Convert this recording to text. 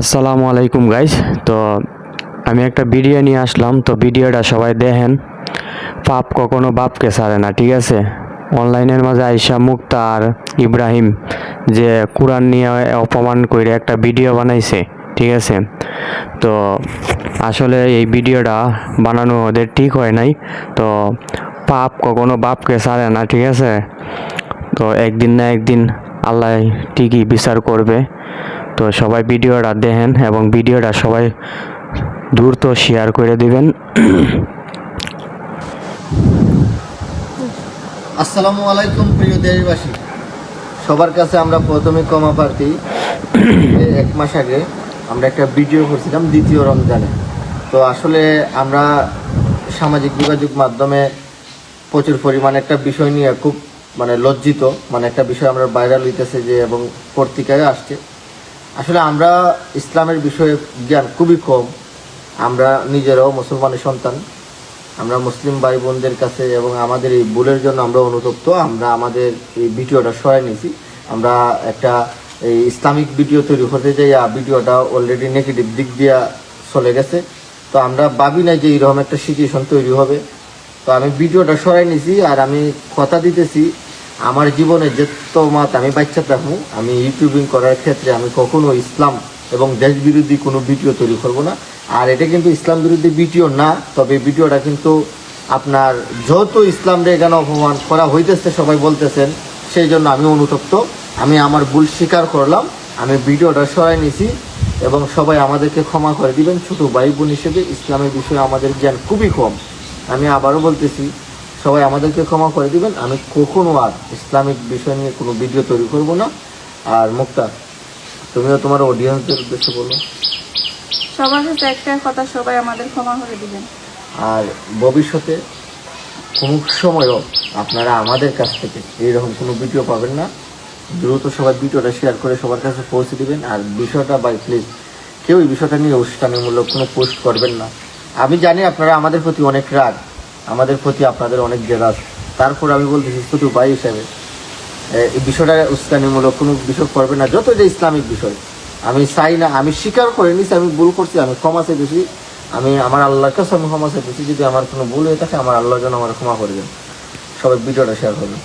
আসসালামু আলাইকুম গাইস তো আমি একটা ভিডিও নিয়ে আসলাম। তো ভিডিওটা সবাই দেখেন। পাপ কখনো বাপকে ছাড়ে না, ঠিক আছে? অনলাইনের মাঝে আইসা মুক্তা আর ইব্রাহিম যে কোরআন নিয়ে অপমান করে একটা ভিডিও বানাইছে, ঠিক আছে? তো আসলে এই ভিডিওটা বানানো ওদের ঠিক হয় নাই। তো পাপ কখনো বাপকে ছাড়ে না, ঠিক আছে? তো একদিন না একদিন আল্লাহ ঠিকই বিচার করবে। তো সবাই ভিডিওটা দেখেন এবং ভিডিওটা সবাই দ্রুত শেয়ার করে দিবেন। আসসালামু আলাইকুম প্রিয় দেশবাসী। সবার কাছে আমরা প্রথমে ক্ষমা প্রার্থী। এক মাস আগে আমরা একটা ভিডিও করছিলাম দ্বিতীয় রমজানে। তো আসলে আমরা সামাজিক যোগাযোগ মাধ্যমে প্রচুর পরিমাণে একটা বিষয় নিয়ে খুব মানে লজ্জিত। মানে একটা বিষয় আমরা ভাইরাল হইতেছে যে এবং পত্রিকায় আসছে। আসলে আমরা ইসলামের বিষয়ে জ্ঞান খুবই কম। আমরা নিজেরাও মুসলমানের সন্তান। আমরা মুসলিম ভাই বোনদের কাছে এবং আমাদের এই ভুলের জন্য আমরা অনুতপ্ত। আমরা আমাদের এই ভিডিওটা সরাই নিয়েছি। আমরা একটা এই ইসলামিক ভিডিও তৈরি করতে যাই আর ভিডিওটা অলরেডি নেগেটিভ দিক দিয়ে চলে গেছে। তো আমরা ভাবি না যে এইরকম একটা সিচুয়েশন তৈরি হবে। তো আমি ভিডিওটা সরাই নিয়েছি আর আমি কথা দিতেছি আমার জীবনে যে মাত আমি বাচ্চা থাকব, আমি ইউটিউবিং করার ক্ষেত্রে আমি কখনো ইসলাম এবং দেশ বিরোধী কোনো ভিডিও তৈরি করব না। আর এটা কিন্তু ইসলাম বিরোধী ভিডিও না, তবে ভিডিওটা কিন্তু আপনার যত ইসলাম রে এখানে অপমান করা হইতেছে, সবাই বলতেছেন, সেই জন্য আমি অনুতপ্ত। আমি আমার ভুল স্বীকার করলাম, আমি ভিডিওটা সরাই নিয়েছি এবং সবাই আমাদেরকে ক্ষমা করে দিবেন। ছোট ভাই বোন হিসেবে ইসলামের বিষয়ে আমাদের জ্ঞান খুবই কম। আমি আবারও বলতেছি সবাই আমাদেরকে ক্ষমা করে দিবেন। আমি কখনো আর ইসলামিক বিষয় নিয়ে কোনো ভিডিও তৈরি করব না। আর মুক্তা তুমিও তোমার অডিয়েন্সদের উদ্দেশ্যে বলো। সবার কাছে একটা কথা সবাই আমাদের ক্ষমা করে দিবেন। আর ভবিষ্যতে কোনো সময়ও আপনারা আমাদের কাছ থেকে এইরকম কোনো ভিডিও পাবেন না। দ্রুত সবাই ভিডিওটা শেয়ার করে সবার কাছে পৌঁছে দিবেন। আর বিষয়টা বাই প্লিজ কেউ এই বিষয়টা নিয়ে অনুষ্ঠানমূলক কোনো পোস্ট করবেন না। আমি জানি আপনারা আমাদের প্রতি অনেক রাগ। আমাদের প্রতি আপনাদের অনেক জেরাজ। তারপর আমি বলতেছি, শুধু ভাই হিসাবে। এই বিষয়টা উস্কানিমূলক, কোনো বিষয় করবে না। যত যে ইসলামিক বিষয়, আমি চাই না, আমি স্বীকার করে নিছি, আমি ভুল করছি, আমি ক্ষমা চাইতেছি। আমি আমার আল্লাহর কাছে আমি ক্ষমা চাইতেছি, যদি আমার কোনো ভুল হয়ে থাকে, আমার আল্লাহ যেন আমার ক্ষমা করে দেন। সবাই ভিডিওটা শেয়ার করবেন।